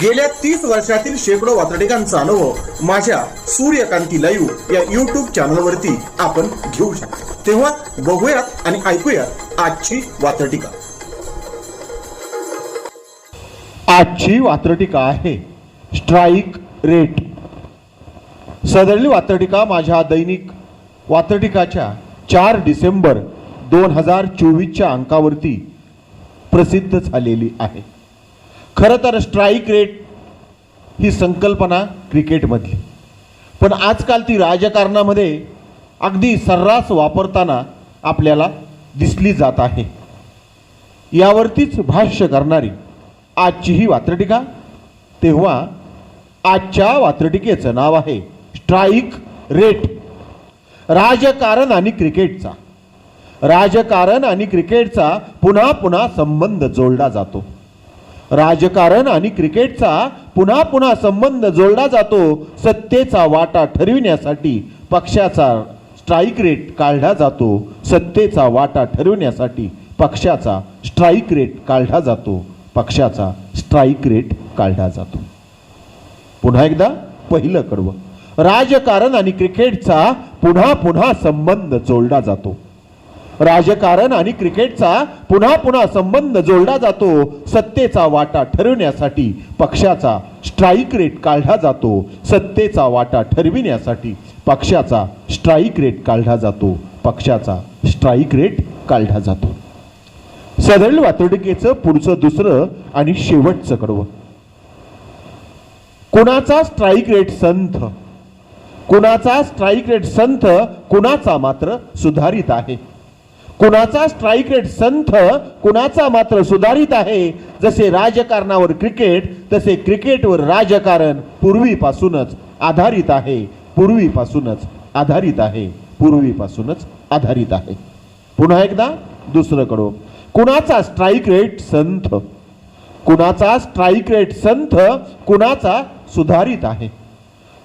गेल्या तीस वर्षातील शेकडो वातडिकांचा अनुभव माझ्या सूर्यकांती लाईव्ह या युट्यूब चॅनलवरती आपण घेऊ शकतो. तेव्हा बघूयात आणि ऐकूयात आजची वातडिका आजची वात्रटिका आहे स्ट्राईक रेट सदरली वात्रटिका माझ्या दैनिक वात्रटिकाच्या चार डिसेंबर दोन हजार चोवीसच्या अंकावरती प्रसिद्ध झालेली आहे. खरं तर स्ट्राईक रेट ही संकल्पना क्रिकेटमधली. पण आजकाल ती राजकारणामध्ये अगदी सर्रास वापरताना आपल्याला दिसली जात आहे. यावरतीच भाष्य करणारी आजची ही वात्रटिका तेव्हा आजच्या वात्रटिकेचं नाव आहे स्ट्राईक रेट राजकारण आणि क्रिकेटचा. राजकारण आणि क्रिकेटचा पुन्हा पुन्हा संबंध जोडला जातो. राजकारण आणि क्रिकेटचा पुन्हा पुन्हा संबंध जोडला जातो सत्तेचा वाटा ठरविण्यासाठी पक्षाचा स्ट्राईक रेट काढला जातो सत्तेचा वाटा ठरविण्यासाठी पक्षाचा स्ट्राईक रेट काढला जातो पक्षाचा स्ट्राईक रेट काढला जातो. पुन्हा एकदा पहिलं कडवं. राजकारण आणि क्रिकेटचा पुन्हा पुन्हा संबंध जोडला जातो. राजकारण आणि क्रिकेटचा पुन्हा पुन्हा संबंध जोडला जातो. सत्तेचा वाटा ठरविण्यासाठी पक्षाचा स्ट्राईक रेट काढला जातो. सत्तेचा वाटा ठरविण्यासाठी पक्षाचा स्ट्राईक रेट काढला जातो. पक्षाचा स्ट्राईक रेट काढला जातो. सदळ वातोडिकेचं पुढचं दुसरं आणि शेवटचं कडवं. कुणाचा स्ट्राईक रेट संथ? कुणाचा स्ट्राईक रेट संथ? कुणाचा मात्र सुधारित आहे? कुणाचा स्ट्राईक रेट संथ कुणाचा मात्र सुधारित आहे जसे राजकारणावर क्रिकेट तसे क्रिकेटवर राजकारण पूर्वीपासूनच आधारित आहे. पूर्वीपासूनच आधारित आहे. पूर्वीपासूनच आधारित आहे. पुन्हा एकदा दुसरं कडो कुणाचा स्ट्राईक रेट संथ? कुणाचा स्ट्राईक रेट संथ कुणाचा सुधारित आहे?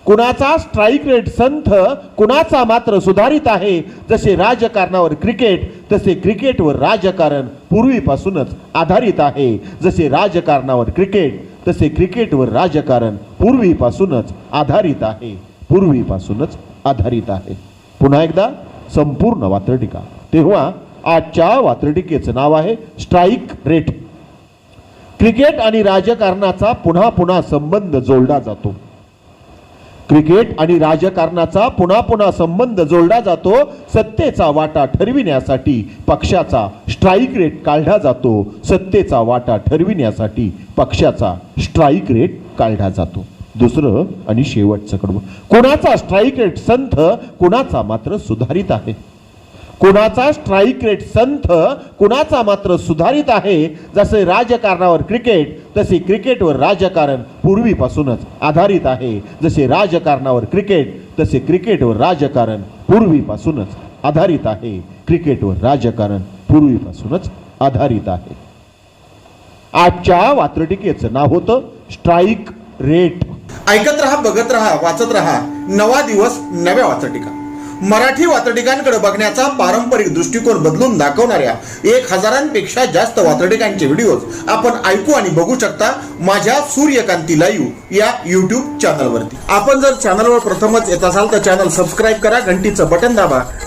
कुणाचा स्ट्राईक रेट संथ कुणाचा मात्र सुधारित आहे जसे राजकारणावर क्रिकेट तसे क्रिकेटवर राजकारण पूर्वीपासूनच आधारित आहे. जसे राजकारणावर क्रिकेट तसे क्रिकेटवर राजकारण पूर्वीपासूनच आधारित आहे. पूर्वीपासूनच आधारित आहे. पुन्हा एकदा संपूर्ण वात्रटिका. तेव्हा आजच्या वात्रटिकेचं नाव आहे स्ट्राईक रेट क्रिकेट आणि राजकारणाचा पुन्हा पुन्हा संबंध जोडला जातो. क्रिकेट आणि राजकारणाचा पुन्हा पुन्हा संबंध जोडला जातो सत्तेचा वाटा ठरविण्यासाठी. पक्षाचा स्ट्राईक रेट काढला जातो सत्तेचा वाटा ठरविण्यासाठी पक्षाचा स्ट्राईक रेट काढला जातो. दुसरं आणि शेवटचं कडवं. कोणाचा स्ट्राईक रेट संथ कुणाचा मात्र सुधारित आहे? कुणाचा स्ट्राईक रेट संथ कुणाचा मात्र सुधारित आहे जसे राजकारणावर क्रिकेट तसे क्रिकेटवर राजकारण पूर्वीपासूनच आधारित आहे. जसे राजकारणावर क्रिकेट तसे क्रिकेटवर राजकारण पूर्वीपासूनच आधारित आहे. क्रिकेटवर राजकारण पूर्वीपासूनच आधारित आहे. आजच्या वात्रटिकेचं नाव होतं स्ट्राईक रेट ऐकत रहा बघत रहा वाचत रहा. नवा दिवस नव्या वाचटिका मराठी वातडिकांकडे बघण्याचा पारंपरिक दृष्टिकोन बदलून दाखवणाऱ्या एक हजारांपेक्षा जास्त वातडिकांचे व्हिडिओज आपण ऐकू आणि बघू शकता माझ्या सूर्यकांती लाईव्ह या युट्यूब चॅनलवरती आपण जर चॅनलवर प्रथमच येत असाल तर चॅनल सबस्क्राईब करा घंटीचं बटन दाबा